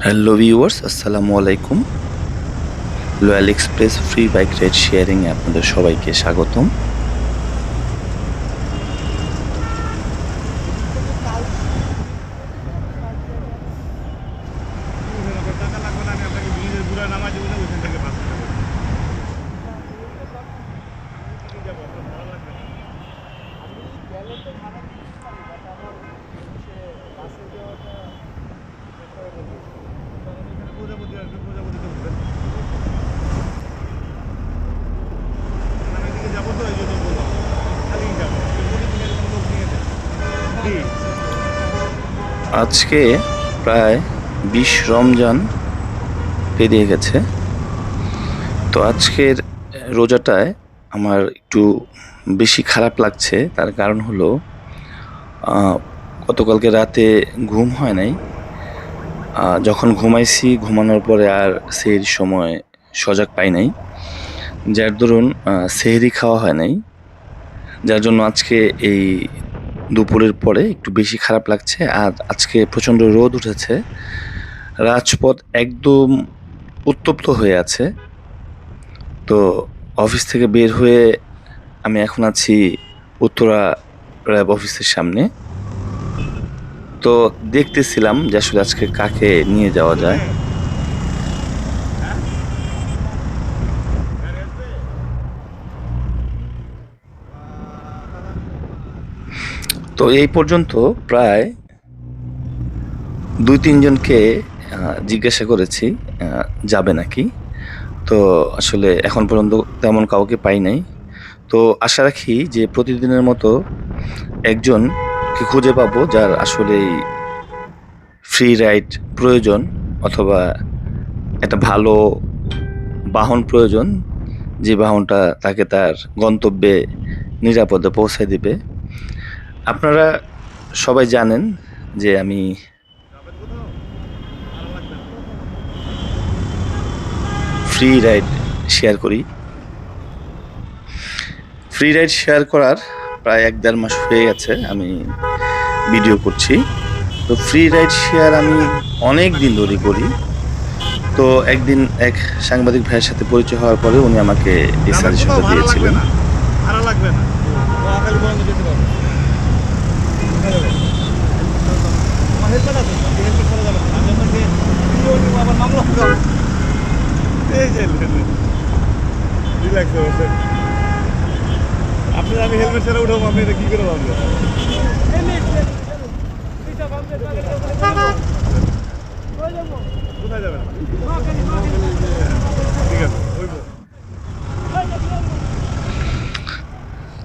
Hello viewers আসসালামু আলাইকুম loyal express free bike ride শেয়ারিংয়ে আপনাদের সবাইকে স্বাগতম টাকা লাগবে না আমি আপনাকে ব্রিজের পুরো নামাজ দেবো ওইখান থেকে বাস যাব আপনার ভাড়া লাগবে না তখন এখানে প্রজাপতি আসবে প্রজাপতিতে উঠবেন আমি এদিকে যাব তো এই জন্য বললাম খালি যাব প্রতিদিনের কোনো লোক নিয়ে যায় জি আজকে প্রায় বিশ রমজান পেরিয়ে গেছে। তো আজকের রোজাটায় আমার একটু বেশি খারাপ লাগছে। তার কারণ হলো গতকালকে রাতে ঘুম হয় নাই। যখন ঘুমাইছি, ঘুমানোর পরে আর সেই সময় সজাগ পাই নাই। যার দরুন সেহরি খাওয়া হয় নাই। যার জন্য আজকে এই দুপুরের পরে একটু বেশি খারাপ লাগছে আর আজকে প্রচণ্ড রোদ উঠেছে। রাজপথ একদম উত্তপ্ত হয়ে আছে। তো অফিস থেকে বের হয়ে আমি এখন আছি উত্তরা র্যাব অফিসের সামনে। তো দেখতেছিলাম যে আসলে আজকে কাকে নিয়ে যাওয়া যায়। তো এই পর্যন্ত প্রায় দুই, তিনজনকে জিজ্ঞাসা করেছি যাবে নাকি। তো আসলে এখন পর্যন্ত তেমন কাউকে পাই নাই। তো আশা রাখি যে প্রতিদিনের মতো একজনকে খুঁজে পাবো যার আসলে ফ্রি রাইড প্রয়োজন অথবা একটা ভালো বাহন প্রয়োজন, যে বাহনটা তাকে তার গন্তব্যে নিরাপদে পৌঁছে দিবে। আপনারা সবাই জানেন যে আমি ফ্রি রাইড শেয়ার করি। ফ্রি রাইড শেয়ার করার প্রায় এক দেড় মাস হয়ে গেছে আমি ভিডিও করছি। তো ফ্রি রাইড শেয়ার আমি অনেক দিন ধরে করি। তো একদিন এক সাংবাদিক ভাইয়ের সাথে পরিচয় হওয়ার পরে উনি আমাকে এই সাজেশনটা দিয়েছিলেন। লাগবে না নোয়াখালী পর্যন্ত যেতে পারবে কোথায় যাবেন? আমার হেলমেট আছে তো, আপনি হেলমেট পরে যাবেন না। আমি আপনাকে ভিডিও নিব, আবার মামলা করব। এই যে হেলমেট রিল্যাক্স বসেন আপনি আমি হেলমেট ছাড়া উঠাবো, আপনি এটা কি করে ভাবলেন?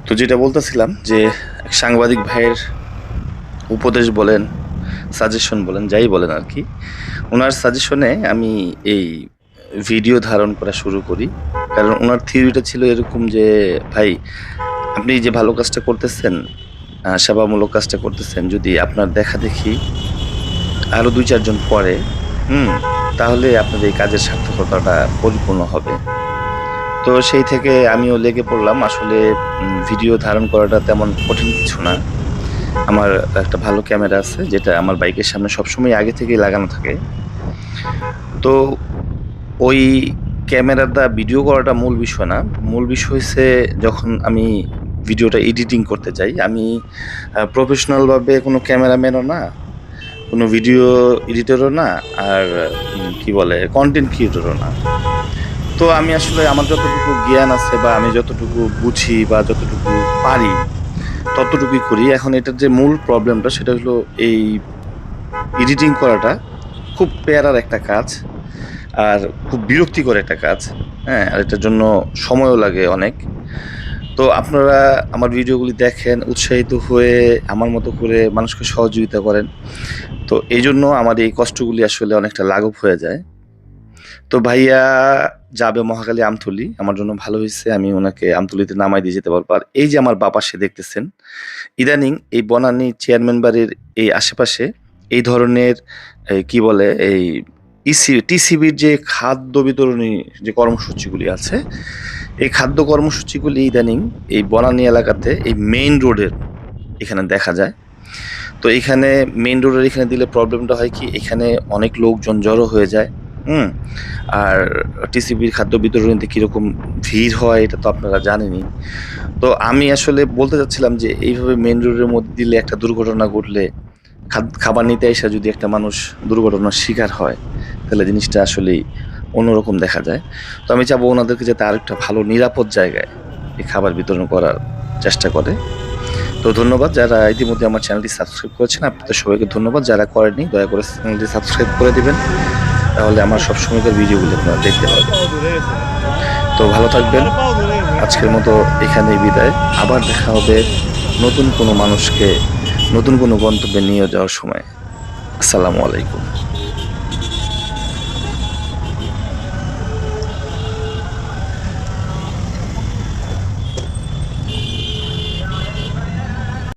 তো যেটা বলতেছিলাম যে সাংবাদিক ভাইয়ের উপদেশ বলেন সাজেশন বলেন, যাই বলেন আর কি, ওনার সাজেশনে আমি এই ভিডিও ধারণ করা শুরু করি। কারণ ওনার থিওরিটা ছিল এরকম যে, ভাই আপনি যে ভালো কাজটা করতেছেন সেবামূলক কাজটা করতেছেন, যদি আপনার দেখা দেখি আরও দুই চারজন পরে হুম, তাহলে আপনার এই কাজের সার্থকতাটা পরিপূর্ণ হবে। তো সেই থেকে আমিও লেগে পড়লাম, আসলে ভিডিও ধারণ করাটা তেমন কঠিন কিছু না। আমার একটা ভালো ক্যামেরা আছে, যেটা আমার বাইকের সামনে সবসময় আগে থেকেই লাগানো থাকে। তো ওই ক্যামেরাটা ভিডিও করাটা মূল বিষয় না। মূল বিষয় হচ্ছে যখন আমি ভিডিওটা এডিটিং করতে চাই। আমি প্রফেশনালভাবে কোনো ক্যামেরাম্যানও না, কোনো ভিডিও এডিটরও না, আর কি বলে কন্টেন্ট ক্রিয়েটরও না। তো আমি আসলে আমার যতটুকু জ্ঞান আছে বা আমি যতটুকু বুঝি বা যতটুকু পারি, ততটুকুই করি। এখন এটার যে মূল প্রবলেমটা সেটা হলো এই এডিটিং করাটা খুব প্যারার একটা কাজ, আর খুব বিরক্তিকর একটা কাজ হ্যাঁ আর এটার জন্য সময়ও লাগে অনেক। তো আপনারা আমার ভিডিওগুলি দেখেন, উৎসাহিত হয়ে আমার মতো করে মানুষকে সহযোগিতা করেন। তো এই জন্য আমার এই কষ্টগুলি আসলে অনেকটা লাঘব হয়ে যায়। তো ভাইয়া যাবে মহাকালী আমতলি, আমার জন্য ভালো হয়েছে, আমি ওনাকে আমতলিতে নামাই দিয়ে যেতে পারব। আর এই যে আমার বাবা, সে দেখতেছেন, ইদানিং এই বনানী চেয়ারম্যান বাড়ির এই আশেপাশে এই ধরনের কি বলে, এই ইসি, টিসিবির যে খাদ্য বিতরণী যে কর্মসূচিগুলি আছে এই খাদ্য কর্মসূচিগুলি ইদানিং এই বনানী এলাকাতে এই মেইন রোডের এখানে দেখা যায়। তো এখানে মেইন রোডের এখানে দিলে প্রবলেমটা হয় কি, এখানে অনেক লোকজন জড়ো হয়ে যায়, হুম? আর টিসিবির খাদ্য বিতরণীতে কীরকম ভিড় হয়, এটা তো আপনারা জানেনই। তো আমি আসলে বলতে চাচ্ছিলাম যে এইভাবে মেইন রোডের মধ্যে দিলে একটা দুর্ঘটনা ঘটলে খাবার নিতে এসে যদি একটা মানুষ দুর্ঘটনার শিকার হয়, তাহলে জিনিসটা আসলেই অন্যরকম দেখা যায়। তো আমি চাবো ওনাদেরকে যাতে আরেকটা ভালো, নিরাপদ জায়গায় এই খাবার বিতরণ করার চেষ্টা করে। তো ধন্যবাদ যারা ইতিমধ্যে আমার চ্যানেলটি সাবস্ক্রাইব করেছেন, আপনাদের সবাইকে ধন্যবাদ। যারা করেননি, দয়া করে চ্যানেলটি সাবস্ক্রাইব করে দিবেন। তাহলে আমার সব সবসময়কার ভিডিওগুলো আপনারা দেখতে পাবেন। তো ভালো থাকবেন। আজকের মতো এখানেই বিদায়। আবার দেখা হবে নতুন কোনো মানুষকে, নতুন কোনো গন্তব্যে নিয়ে যাওয়ার সময়। আসসালামু আলাইকুম।